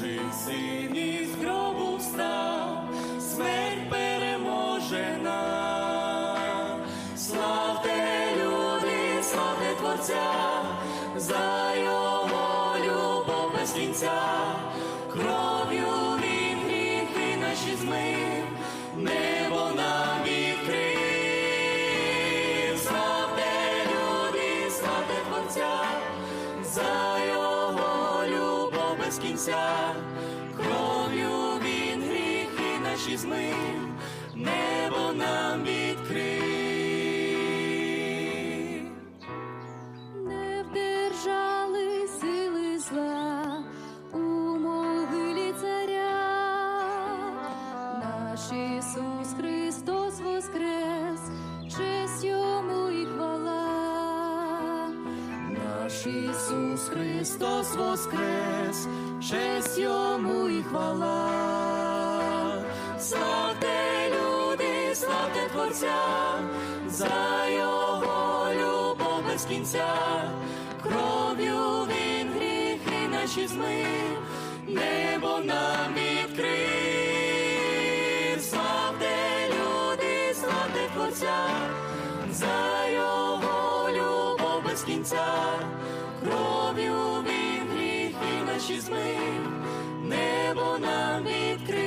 Хай син із смерть переможена. Славте люди, славте Творця, за його любов без кінця, кінця, кров'ю він гріхи наші змив, небо нам відкрив. Не вдержали сили зла у могилі царя. Наш Ісус Христос Ісус Христос воскрес, честь йому і хвала. Славте люди, славте Творця, за його любов без кінця, кров'ю він гріхи наші змив, небо нам відкрив. Славте люди, славте Творця, за без кінця, кров'ю він гріхи наші змив, небо нам відкрив.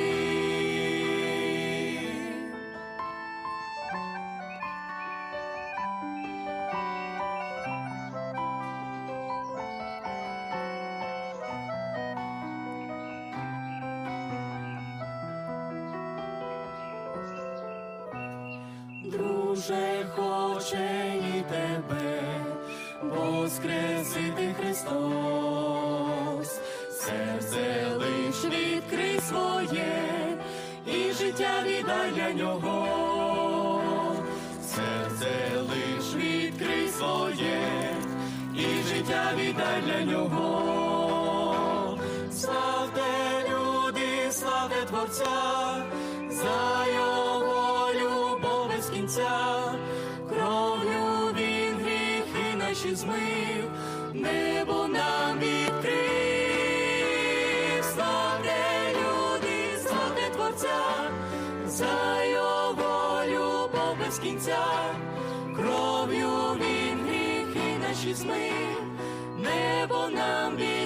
Друже, хоче і тебе, воскресити Христос, серце лиш відкрий своє, і життя віддай для нього, серце лиш відкрий своє, і життя віддай для нього. Славте люди, славте Творця, за його любов без кінця, гріхи змив, небо нам відкрив. славне люди, славне Творця, за його любов без кінця, кров'ю він гріхи наші змив, небо нам відкрив.